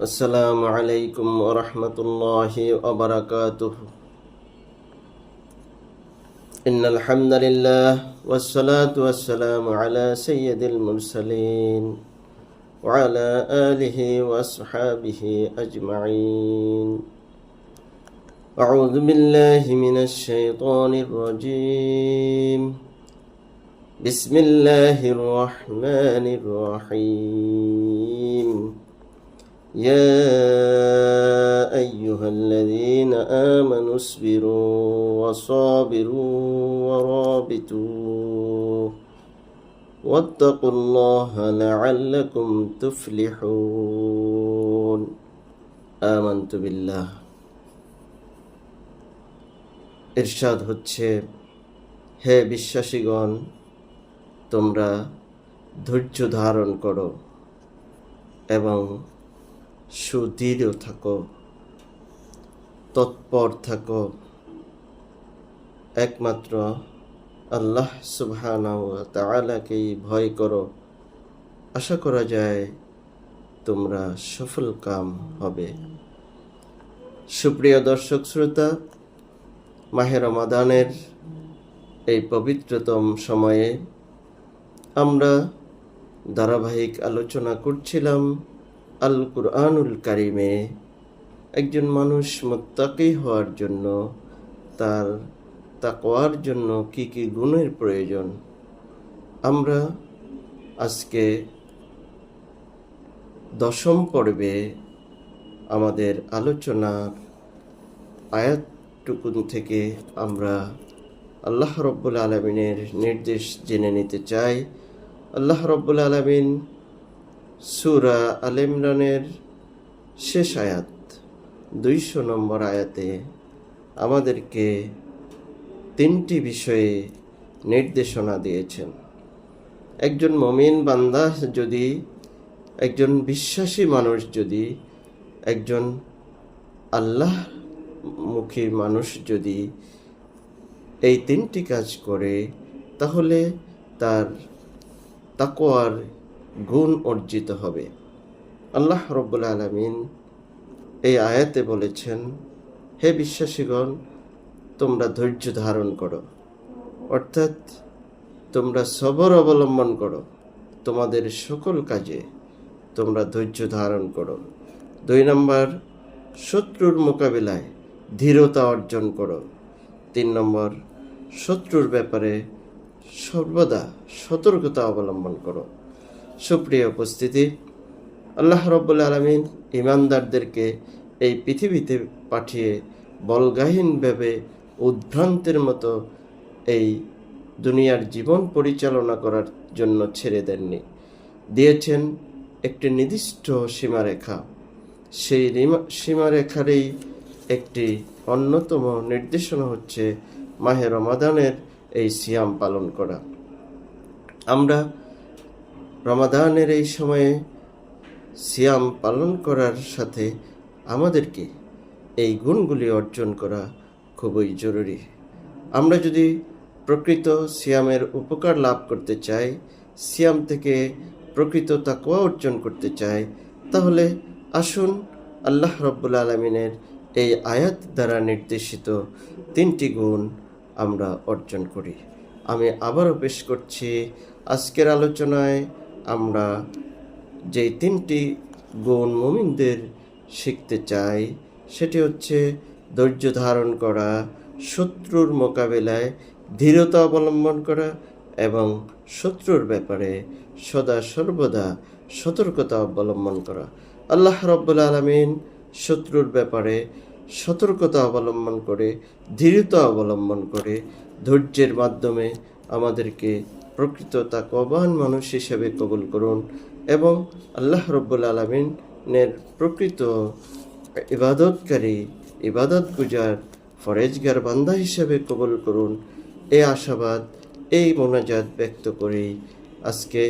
السلام عليكم ورحمة الله وبركاته. إن الحمد لله والصلاة والسلام على سيد المرسلين وعلى آله وأصحابه أجمعين. أعوذ بالله من الشيطان الرجيم. بسم الله الرحمن الرحيم. يا أيها الذين آمنوا اصبروا وصابروا ورابطوا واتقوا الله لعلكم تفلحون آمنت بالله ইরশাদ হচ্ছে হে বিশ্বাসীগণ তোমরা ধৈর্য ধারণ করো এবং সুদৃঢ় থাকো, তৎপর থাকো। একমাত্র আল্লাহ সুবহানা তালাকেই ভয় করো। আশা করা যায় তোমরা সফল কাম হবে। সুপ্রিয় দর্শক শ্রোতা, মাহে রমাদানের এই পবিত্রতম সময়ে আমরা ধারাবাহিক আলোচনা করছিলাম আল কুরআনুল কারিমে একজন মানুষ মোত্তাকি হওয়ার জন্য তার তাকওয়ার জন্য কি কি গুণের প্রয়োজন? আমরা আজকে দশম পর্বে আমাদের আলোচনার আয়াতটুকুন থেকে আমরা আল্লাহ রব্বুল আলমিনের নির্দেশ জেনে নিতে চাই। আল্লাহ রব্বুল আলমিন সুরা আল ইমরানের শেষ আয়াত, দুইশো নম্বর আয়াতে আমাদেরকে তিনটি বিষয়ে নির্দেশনা দিয়েছেন। একজন মমিন বান্দা যদি, একজন বিশ্বাসী মানুষ যদি, একজন আল্লাহ মুখী মানুষ যদি এই তিনটি কাজ করে, তাহলে তার তাকোয়ার গুণ অর্জিত হবে। আল্লাহ রব্বুল আলমিন এই আয়াতে বলেছেন, হে বিশ্বাসীগণ, তোমরা ধৈর্য ধারণ করো। অর্থাৎ তোমরা সবর অবলম্বন করো। তোমাদের সকল কাজে তোমরা ধৈর্য ধারণ করো। দুই নম্বর, শত্রুর মোকাবিলায় ধীরতা অর্জন করো। তিন নম্বর, শত্রুর ব্যাপারে সর্বদা সতর্কতা অবলম্বন করো। সুপ্রিয় উপস্থিতি, আল্লাহ রব্বুল আলমিন ইমানদারদেরকে এই পৃথিবীতে পাঠিয়ে বলগাহীনভাবে উদ্ভ্রান্তের মতো এই দুনিয়ার জীবন পরিচালনা করার জন্য ছেড়ে দেননি। দিয়েছেন একটি নির্দিষ্ট সীমারেখা। সেই সীমারেখারই একটি অন্যতম নির্দেশনা হচ্ছে মাহে রমাদানের এই সিয়াম পালন করা। আমরা রমাদানের এই সময়ে সিয়াম পালন করার সাথে আমাদেরকে এই গুণগুলি অর্জন করা খুবই জরুরি। আমরা যদি প্রকৃত সিয়ামের উপকার লাভ করতে চাই, সিয়াম থেকে প্রকৃত তাকুয়া অর্জন করতে চাই, তাহলে আসুন আল্লাহ রব্বুল আলমিনের এই আয়াত দ্বারা নির্দেশিত তিনটি গুণ আমরা অর্জন করি। আমি আবারও পেশ করছি আজকের আলোচনায় আমরা যে তিনটি গুণ মুমিনদের শিখতে চাই, সেটি হচ্ছে ধৈর্য ধারণ করা, শত্রুর মোকাবেলায় ধীরতা অবলম্বন করা এবং শত্রুর ব্যাপারে সদা সর্বদা সতর্কতা অবলম্বন করা। আল্লাহ রব্বুল আলমিন শত্রুর ব্যাপারে সতর্কতা অবলম্বন করে, ধীরতা অবলম্বন করে ধৈর্যের মাধ্যমে আমাদেরকে প্রকৃত তাকবান মানুষ হিসেবে কবুল করুন এবং আল্লাহ রব্বুল আলমিনের প্রকৃত ইবাদতকারী ইবাদত গুজার ফরেজগার বান্দা হিসেবে কবুল করুন। এই আশাবাদ, এই মোনাজাত ব্যক্ত করেই আজকে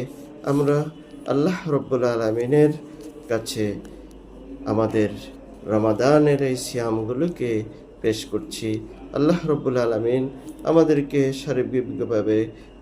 আমরা আল্লাহ রব্বুল আলমিনের কাছে আমাদের রমাদানের এই সিয়ামগুলোকে পেশ করছি। আল্লাহ রব্বুল আলমিন আমাদেরকে সার্বিকভাবে